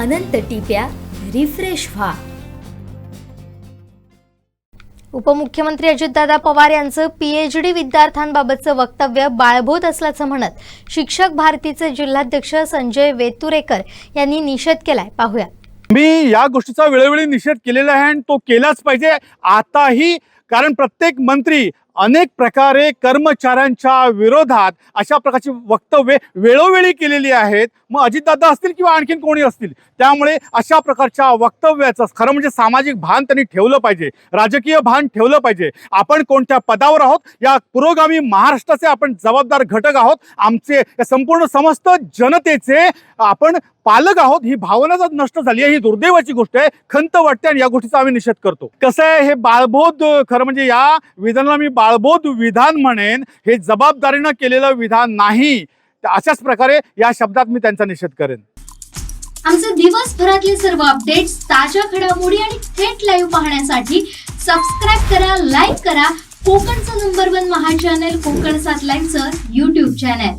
अनंत टिप्या refresh व्हा. उपमुख्यमंत्री अजितदादा पवार यांचं पीएचडी विद्यार्थ्यांबाबतचं वक्तव्य बाळबोध असल्याचं म्हणत शिक्षक भारतीचे जिल्हाध्यक्ष संजय वेतुरेकर यांनी निषेध केलाय. पाहूया मी या गोष्टीचा वेळोवेळी निषेध केलेला आहे आणि तो केलाच पाहिजे आताही कारण प्रत्येक मंत्री अनेक प्रकारे कर्मचाऱ्यांच्या विरोधात अशा प्रकारची वक्तव्ये वेळोवेळी केलेली आहेत. मग अजितदादा असतील किंवा आणखीन कोणी असतील त्यामुळे अशा प्रकारच्या वक्तव्याचं खरं म्हणजे सामाजिक भान त्यांनी ठेवलं पाहिजे. राजकीय भान ठेवलं पाहिजे. आपण कोणत्या पदावर आहोत या पुरोगामी महाराष्ट्राचे आपण जबाबदार घटक आहोत आमचे या संपूर्ण समस्त जनतेचे आपण पालक आहोत ही भावना जर नष्ट झाली आहे ही दुर्दैवाची गोष्ट आहे खंत वाटते आणि या गोष्टीचा आम्ही निषेध करतो. कसं आहे हे बाळबोध खरं म्हणजे या विधानाला मी बाळबोध विधान म्हणेन हे जबाबदारीनं केलेलं विधान नाही. अशाच प्रकारे या शब्दात मी त्यांचा निषेध करेन. आमचे दिवसभरातले सर्व अपडेट्स ताज्या घडामोडी आणि थेट लाईव्ह पाहण्यासाठी सबस्क्राईब करा लाईक करा. कोकणचं नंबर वन महा चॅनल कोकण सात लाईनचं युट्यूब चॅनल